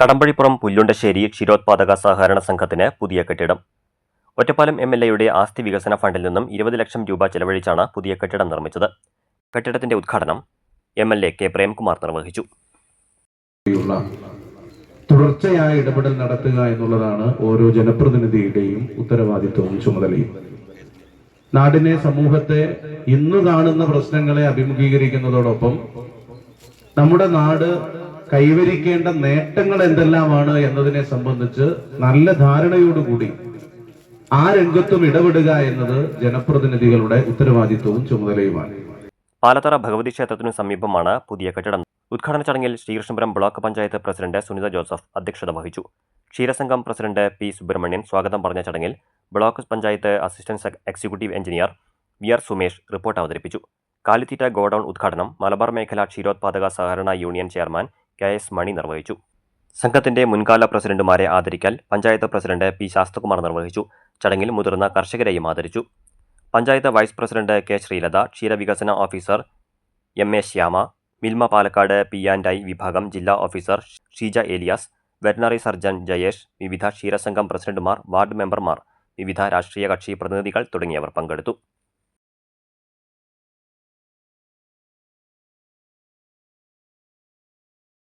കടമ്പഴിപ്പുറം പുല്ലുണ്ടശ്ശേരി ക്ഷീരോത്പാദക സഹകരണ സംഘത്തിന് പുതിയ കെട്ടിടം. ഒറ്റപ്പാലം എം എൽ എയുടെ ആസ്തി വികസന ഫണ്ടിൽ നിന്നും ഇരുപത് ലക്ഷം രൂപ ചെലവഴിച്ചാണ് പുതിയ കെട്ടിടം നിർമ്മിച്ചത്. കെട്ടിടത്തിന്റെ ഉദ്ഘാടനം M L A K Premkumar നിർവഹിച്ചു. തുടർച്ചയായ ഇടപെടൽ നടത്തുക എന്നുള്ളതാണ് ഓരോ ജനപ്രതിനിധിയുടെയും ഉത്തരവാദിത്വവും ചുമതലയും. നാടിനെ സമൂഹത്തെ ഇന്ന് കാണുന്ന പ്രശ്നങ്ങളെ അഭിമുഖീകരിക്കുന്നതോടൊപ്പം നമ്മുടെ നാട് കൈവരിക്കേണ്ട നേട്ടങ്ങൾ എന്തെല്ലാമാണ് എന്നതിനെ സംബന്ധിച്ച് നല്ല ധാരണയോടുകൂടി ആ രംഗത്തും ഇടപെടുക എന്നത് ജനപ്രതിനിധികളുടെ ഉത്തരവാദിത്വവും ചുമതലയുമാണ്. പാലത്തറ ഭഗവതി ക്ഷേത്രത്തിനു സമീപമാണ് പുതിയ കെട്ടിടം. ഉദ്ഘാടന ചടങ്ങിൽ Sreekrishnapuram block panchayat president Sunitha Joseph അധ്യക്ഷത വഹിച്ചു. ക്ഷീരസംഘം പ്രസിഡന്റ് പി സുബ്രഹ്മണ്യൻ സ്വാഗതം പറഞ്ഞ ചടങ്ങിൽ block panchayat assistant executive engineer V R Sumesh report അവതരിപ്പിച്ചു. കാലിത്തീറ്റ ഗോഡൌൺ ഉദ്ഘാടനം മലബാർ മേഖല ക്ഷീരോത്പാദക സഹകരണ union chairman K S Mani നിർവഹിച്ചു. സംഘത്തിന്റെ മുൻകാല പ്രസിഡന്റുമാരെ ആദരിക്കൽ പഞ്ചായത്ത് പ്രസിഡന്റ് പി ശാസ്തകുമാർ നിർവഹിച്ചു. ചടങ്ങിൽ മുതിർന്ന കർഷകരെയും ആദരിച്ചു. Panchayat vice president K Sreelatha ക്ഷീരവികസന officer M A Shyama Milma Palakkad P and I വിഭാഗം ജില്ലാ officer Sheeja Elias veterinary surgeon Jayesh വിവിധ ക്ഷീരസംഘം പ്രസിഡന്റുമാർ വാർഡ് മെമ്പർമാർ വിവിധ രാഷ്ട്രീയ കക്ഷി പ്രതിനിധികൾ തുടങ്ങിയവർ പങ്കെടുത്തു.